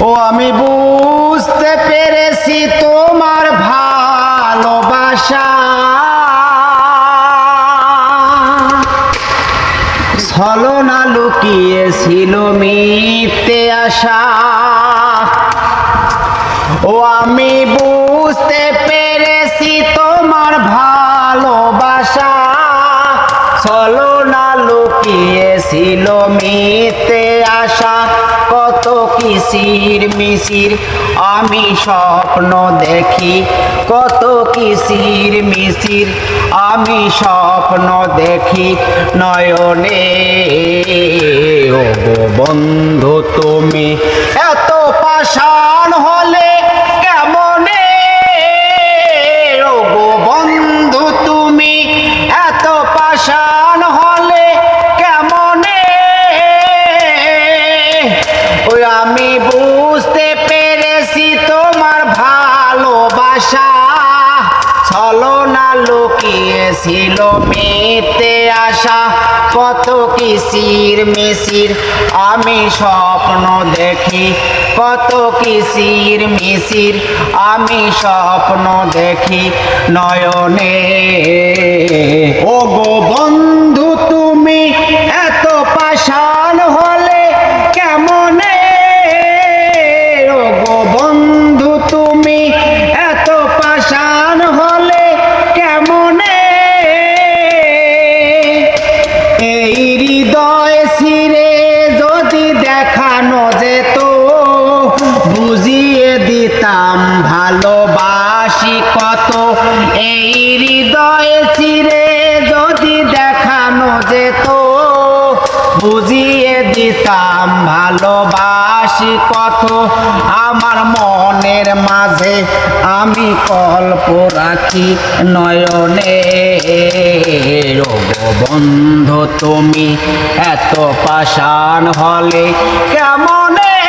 ও, আমি বুঝতে পেরেছি তোমার ভালোবাসা। ছলনা লুকিয়েছিল মিথ্যে আশা। ও, আমি বুঝতে পেরেছি তোমার ভালোবাসা। ছলনা লুকিয়েছিল মিথ্যে কিসির মিশির আমি স্বপ্ন দেখি। কত কিসির মিশির আমি স্বপ্ন দেখি। নয়নে, ও বন্ধু তুমি, এত পাষাণ হলে কেমনে? ও বন্ধু তুমি, এত পাষাণ হলে কেমনে? ওই আমি বুঝতে পেরেছি তোমার ভালোবাসা ছলনা লুকিয়েছিল মেতে আশা। কত কিসির মিসির আমি স্বপ্ন দেখি। কত কিসির মিসির আমি স্বপ্ন দেখি। নয়নে এই হৃদয় ছিঁড়ে যদি দেখানো যেত, বুঝিয়ে দিতাম ভালোবাসি কত। এই হৃদয় ছিঁড়ে যদি দেখানো যেত, বুঝিয়ে দিতাম ভালোবাসি কত। আমার মনের মাঝে আমি কল্প রাখি নয়নে। বন্ধু তুমি এত পাষাণ হলে কেমনে